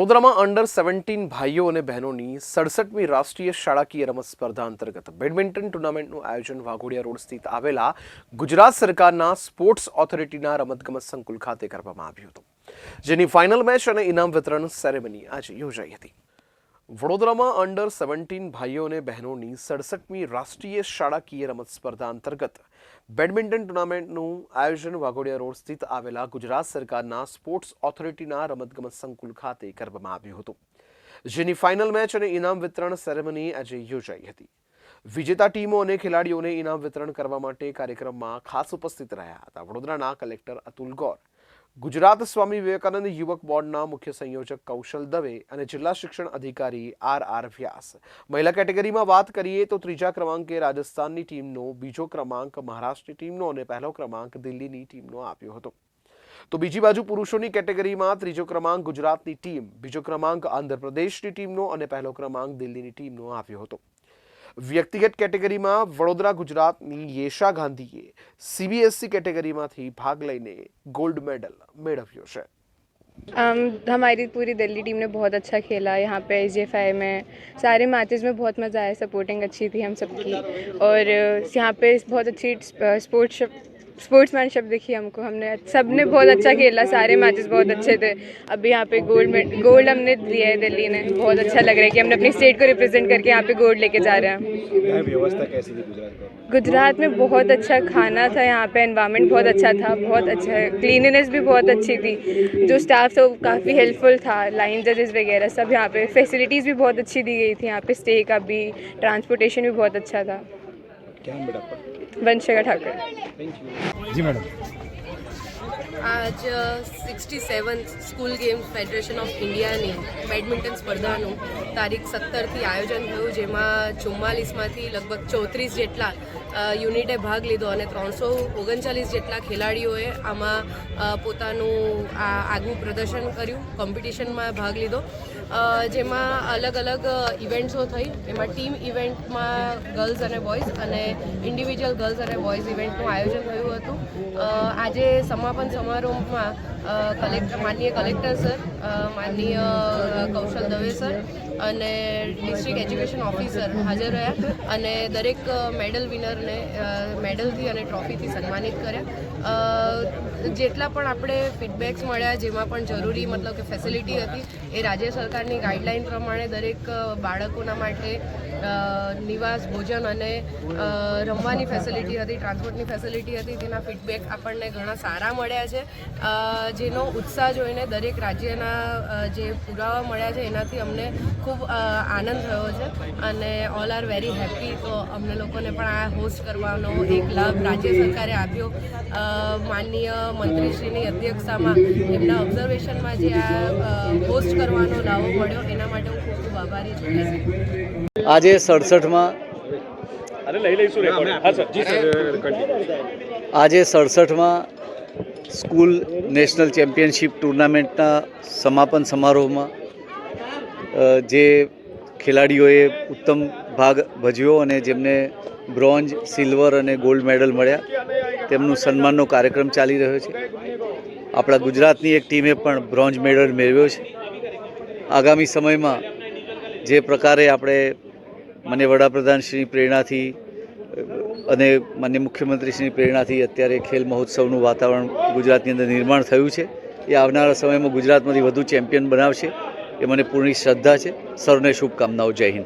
વડોદરામાં under seventeen ભાઈઓ અને બહેનોની સડસઠમી રાષ્ટ્રીય શાળાકીય રમત સ્પર્ધા અંતર્ગત બેડમિન્ટન ટુર્નામેન્ટનું આયોજન વાઘોડિયા રોડ સ્થિત આવેલા ગુજરાત સરકારના સ્પોર્ટ્સ ઓથોરિટીના રમતગમત સંકુલ ખાતે કરવામાં આવ્યું હતું. જેની ફાઇનલ મેચ અને ઇનામ વિતરણ સેરેમની આજે યોજાઈ હતી. વડોદરામાં અંડર સેવન્ટીન ભાઈઓ અને બહેનોની સડસઠમી રાષ્ટ્રીય શાળાકીય રમત સ્પર્ધા અંતર્ગત બેડમિન્ટન ટુર્નામેન્ટનું આયોજન વાઘોડિયા રોડ સ્થિત આવેલા ગુજરાત સરકારના સ્પોર્ટ્સ ઓથોરિટીના રમતગમત સંકુલ ખાતે કરવામાં આવ્યું હતું. જેની ફાઇનલ મેચ અને ઇનામ વિતરણ સેરેમની આજે યોજાઈ હતી. વિજેતા ટીમો અને ખેલાડીઓને ઇનામ વિતરણ કરવા માટે કાર્યક્રમમાં ખાસ ઉપસ્થિત રહ્યા હતા. વડોદરાના કલેક્ટર અતુલ ગૌર ગુજરાત સ્વામી વિવેકાનંદ યુવક બોર્ડના મુખ્ય સંયોજક કૌશલ દવે અને જિલ્લા શિક્ષણ અધિકારી આર આર વ્યાસ. મહિલા કેટેગરીમાં વાત કરીએ તો ત્રીજા ક્રમાંકે રાજસ્થાનની ટીમનો, બીજો ક્રમાંક મહારાષ્ટ્રની ટીમનો અને પહેલો ક્રમાંક દિલ્હીની ટીમનો આપ્યો હતો. તો બીજી બાજુ પુરુષોની કેટેગરીમાં ત્રીજો ક્રમાંક ગુજરાતની ટીમ, બીજો ક્રમાંક આંધ્રપ્રદેશની ટીમનો અને પહેલો ક્રમાંક દિલ્હીની ટીમનો આવ્યો હતો. વ્યક્તિગત કેટેગરીમાં વડોદરા ગુજરાતની યેશા ગાંધીએ સીબીએસઈ કેટેગરીમાંથી ભાગ લઈને ગોલ્ડ મેડલ મેળવ્યો છે um, हमारी पूरी दिल्ली टीम ने बहुत अच्छा खेला यहाँ पे एस में सारे मैचेस में बहुत मज़ा आया सपोर्टिंग अच्छी थी हम सबकी और अ, यहाँ पे बहुत अच्छी स्पोर्ट्स स्पोर्ट्समैनशिप दिखी हमको हमने सबने बहुत अच्छा खेला सारे मैचेस बहुत अच्छे थे। अभी यहाँ पे गोल्ड में गोल्ड हमने दिया है दिल्ली ने बहुत अच्छा लग रहा है कि हमने अपनी स्टेट को रिप्रेजेंट करके यहाँ पे गोल्ड लेके जा रहे हैं। व्यवस्था कैसी थी गुजरात में? गुजरात में बहुत अच्छा खाना था यहाँ पे एनवायरनमेंट बहुत अच्छा था बहुत अच्छा है क्लीनिनेस भी बहुत अच्छी थी। जो स्टाफ था वो काफ़ी हेल्पफुल था लाइन जजेस वगैरह सब यहाँ पे फैसिलिटीज़ भी बहुत अच्छी दी गई थी यहाँ पे स्टे का भी ट्रांसपोर्टेशन भी बहुत अच्छा था। क्या बेटा वंशिका ठाकर। જી મેડમ. આજ sixty seven school games federation of ઇન્ડિયાની બેડમિન્ટન સ્પર્ધાનું તારીખ સત્તરથી આયોજન થયું, જેમાં ચુમ્માલીસમાંથી લગભગ ચોત્રીસ જેટલા યુનિટે ભાગ લીધો અને ત્રણસો ઓગણચાલીસ જેટલા ખેલાડીઓએ આમાં પોતાનું આ આગવું પ્રદર્શન કર્યું કોમ્પિટિશનમાં ભાગ લીધો. જેમાં અલગ અલગ ઇવેન્ટ્સો થઈ. એમાં ટીમ ઇવેન્ટમાં ગર્લ્સ અને બોયઝ અને ઇન્ડિવિજ્યુઅલ ગર્લ્સ અને બોયઝ ઇવેન્ટનું આયોજન થયું હતું. આજે સમાપન સમારોહમાં કલેક્ટર, માનનીય કલેક્ટર સર માનનીય કૌશલ દવે સર અને ડિસ્ટ્રિક્ટ એજ્યુકેશન ઓફિસર હાજર રહ્યા અને દરેક મેડલ વિનરને મેડલથી અને ટ્રોફીથી સન્માનિત કર્યા. જેટલા પણ આપણે ફીડબેક્સ મળ્યા, જેમાં પણ જરૂરી મતલબ કે ફેસિલિટી હતી, એ રાજ્ય સરકારની ગાઈડલાઇન પ્રમાણે દરેક બાળકોના માટે નિવાસ, ભોજન અને રમવાની ફેસિલિટી હતી ટ્રાન્સપોર્ટની ફેસિલિટી હતી. તેના ફીડબેક આપણને ઘણા સારા મળ્યા છે. જેનો ઉત્સાહ જોઈને દરેક રાજ્યના જે પુરાવા મળ્યા છે, એનાથી અમને ખૂબ આનંદ થયો છે. અને ઓલ આર વેરી હેપી તો અમને લોકોને પણ આ હોસ્ટ કરવાનો એક લાભ રાજ્ય સરકારે આપ્યો. માનનીય મંત્રીશ્રીની અધ્યક્ષતામાં એમના ઓબ્ઝર્વેશનમાં જે આ હોસ્ટ કરવાનો લાવો મળ્યો, એના માટે હું ખૂબ ખૂબ આભારી છું. આજે સડસઠમાં આજે સડસઠમાં સ્કૂલ નેશનલ ચેમ્પિયનશિપ ટુર્નામેન્ટના સમાપન સમારોહમાં જે ખેલાડીઓએ ઉત્તમ ભાગ ભજ્યો અને જેમને બ્રોન્ઝ સિલ્વર અને ગોલ્ડ મેડલ મળ્યા તેમનું સન્માનનો કાર્યક્રમ ચાલી રહ્યો છે. આપણા ગુજરાતની એક ટીમે પણ બ્રોન્ઝ મેડલ મેળવ્યો છે. આગામી સમયમાં જે પ્રકારે આપણે મને વડાપ્રધાનશ્રીની પ્રેરણાથી, અને માન્ય મુખ્યમંત્રીશ્રીની પ્રેરણાથી અત્યારે ખેલ મહોત્સવનું વાતાવરણ ગુજરાતની અંદર નિર્માણ થયું છે. એ આવનારા સમયમાં ગુજરાતમાંથી વધુ ચેમ્પિયન બનાવશે. એ મને પૂર્ણ શ્રદ્ધા છે. સૌને શુભકામનાઓ. જય હિન્દ.